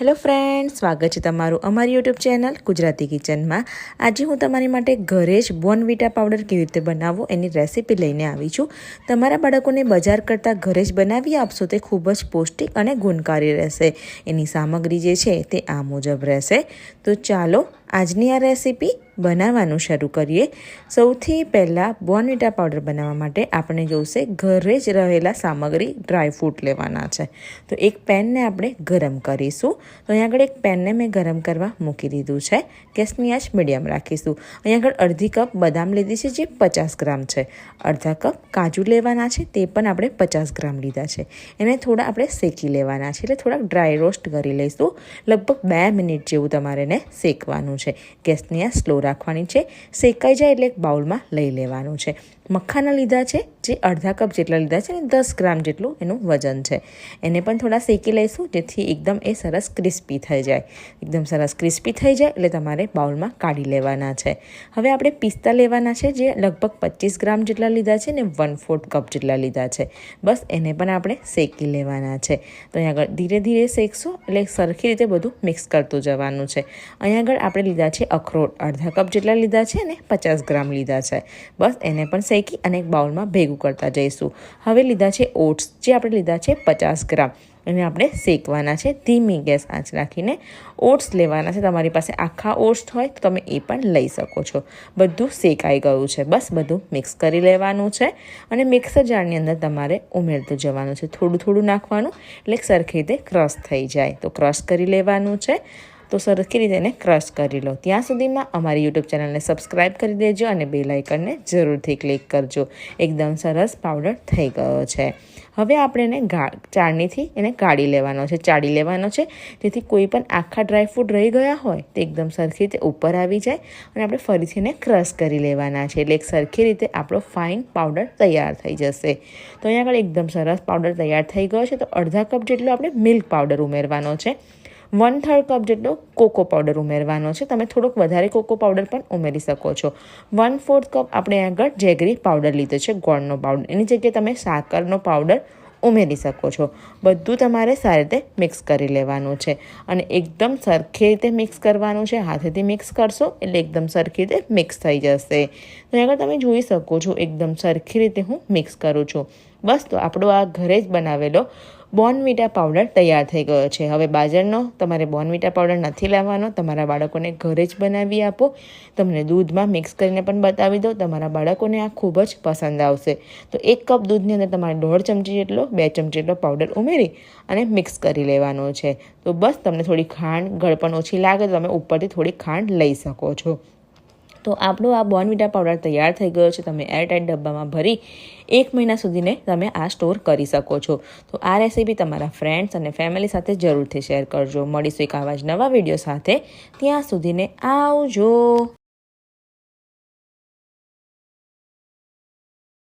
Hello friend સ્વાગત છે તમારું અમારી યુટ્યુબ ચેનલ ગુજરાતી કિચનમાં. આજે હું તમારી માટે ઘરે જ બોર્નવિટા પાવડર કેવી રીતે બનાવવો એની રેસીપી લઈને આવી છું. તમારા બાળકોને બજાર કરતાં ઘરે જ બનાવી આપશો તે ખૂબ જ પૌષ્ટિક અને ગુણકારી રહેશે. એની સામગ્રી જે છે તે આ મુજબ રહેશે. તો ચાલો આજની આ રેસીપી બનાવવાનું શરૂ કરીએ. સૌથી પહેલાં બોર્નવિટા પાવડર બનાવવા માટે આપણે જોઈશે ઘરે જ રહેલા સામગ્રી ડ્રાયફ્રૂટ લેવાના છે. તો એક પેનને આપણે ગરમ કરીશું. તો અહીંયા આગળ એક પેનને મેં ગરમ કરવા મૂકી દીધું છે. ગેસની આંચ મીડિયમ રાખીશું. અહીંયા આગળ અડધી કપ બદામ લીધી છે, જે પચાસ ગ્રામ છે. અડધા કપ કાજુ લેવાના છે, તે પણ આપણે પચાસ ગ્રામ લીધા છે. એને થોડા આપણે શેકી લેવાના છે, એટલે થોડાક ડ્રાય રોસ્ટ કરી લઈશું. લગભગ બે મિનિટ જેવું તમારે એને શેકવાનું છે. ગેસની આ સ્લો રાખવાની છે. શેકાઈ જાય એટલે એક બાઉલમાં લઈ લેવાનું છે. મખાના લીધા છે. જે અડધા કપ જેટલા લીધા છે અને દસ ગ્રામ જેટલું એનું વજન છે. એને પણ થોડા શેકી લઈશું, જેથી એકદમ એ સરસ ક્રિસ્પી થઈ જાય. એકદમ સરસ ક્રિસ્પી થઈ જાય એટલે તમારે બાઉલમાં કાઢી લેવાના છે. હવે આપણે પિસ્તા લેવાના છે, જે લગભગ પચીસ ગ્રામ જેટલા લીધા છે ને વન ફોર્થ કપ જેટલા લીધા છે. બસ એને પણ આપણે શેકી લેવાના છે. તો અહીંયા આગળ ધીરે ધીરે શેકશો, એટલે સરખી રીતે બધું મિક્સ કરતું જવાનું છે. અહીંયા આગળ આપણે લીધા છે અખરોટ, અડધા કપ જેટલા લીધા છે ને પચાસ ગ્રામ લીધા છે. બસ એને પણ શેકી અને એક બાઉલમાં ભેગું કરતા જઈશું. હવે લીધા છે ઓટ્સ, જે આપણે લીધા છે પચાસ ગ્રામ. એને આપણે શેકવાના છે, ધીમી ગેસ આંચ રાખીને ઓટ્સ લેવાના છે, તમારી પાસે આખા ઓટ્સ હોય તો તમે એ પણ લઈ શકો છો. બધું શેકાઈ ગયું છે, બસ બધું મિક્સ કરી લેવાનું છે. અને મિક્સર જારની અંદર તમારે ઉમેરતું જવાનું છે, થોડું થોડું નાખવાનું, એટલે સરખી રીતે ક્રશ થઈ જાય. તો ક્રશ કરી લેવાનું છે. તો સરખી રીતે એને ક્રશ કરી લો. ત્યાં સુધીમાં અમારી યુટ્યુબ ચેનલને સબસ્ક્રાઈબ કરી દેજો અને બે લાઇકનને જરૂરથી ક્લિક કરજો. એકદમ સરસ પાવડર થઈ ગયો છે. હવે આપણે એને ચાળણીથી એને કાઢી લેવાનો છે. ચાળી લેવાનો છે. જેથી કોઈ પણ આખા ડ્રાયફ્રૂટ રહી ગયા હોય, તે એકદમ સરખી રીતે ઉપર આવી જાય અને આપણે ફરીથી એને ક્રશ કરી લેવાના છે. એટલે એક સરખી રીતે આપણો ફાઇન પાવડર તૈયાર થઈ જશે. તો અહીંયા આગળ એકદમ સરસ પાવડર તૈયાર થઈ ગયો છે. તો અડધા કપ જેટલો આપણે મિલ્ક પાવડર ઉમેરવાનો છે. વન થર્ડ કપ જેટલો કોકો પાવડર ઉમેરવાનો છે. તમે થોડોક વધારે કોકો પાવડર પણ ઉમેરી શકો છો. વન ફોર્થ કપ આપણે આગળ જેગરી પાવડર લીધો છે, ગોળનો પાવડર એની જગ્યાએ તમે સાકરનો પાવડર ઉમેરી શકો છો. બધું તમારે સારી રીતે મિક્સ કરી લેવાનું છે. અને એકદમ સરખી રીતે મિક્સ કરવાનું છે. હાથેથી મિક્સ કરશો એટલે એકદમ સરખી રીતે મિક્સ થઈ જશે. તો આગળ તમે જોઈ શકો છો, એકદમ સરખી રીતે હું મિક્સ કરું છું. બસ, તો આપણો આ ઘરે જ બનાવેલો બોર્નવિટા પાવડર તૈયાર થઈ ગયો છે. હવે બાજરનો તમારે બોર્નવિટા પાવડર નથી લાવવાનો. તમારા બાળકોને ઘરે જ બનાવી આપો. તમને દૂધમાં મિક્સ કરીને પણ બતાવી દો તમારા બાળકોને આ ખૂબ જ પસંદ આવશે. તો એક કપ દૂધની અંદર તમારે દોઢ ચમચી જેટલો, બે ચમચી જેટલો પાવડર ઉમેરી અને મિક્સ કરી લેવાનો છે. તો બસ, તમને થોડી ખાંડ, ગળપણ ઓછી લાગે તો તમે ઉપરથી થોડી ખાંડ લઈ શકો છો. તો આપણો આ બોર્નવિટા પાવડર તૈયાર થઈ ગયો છે. તમે એરટાઈટ ડબ્બામાં ભરી એક મહિના સુધીને તમે આ સ્ટોર કરી શકો છો. તો આ રેસીપી તમારા ફ્રેન્ડ્સ અને ફેમિલી સાથે જરૂરથી શેર કરજો. મળીશું એક આવા જ નવા વીડિયો સાથે. ત્યાં સુધીને આવજો.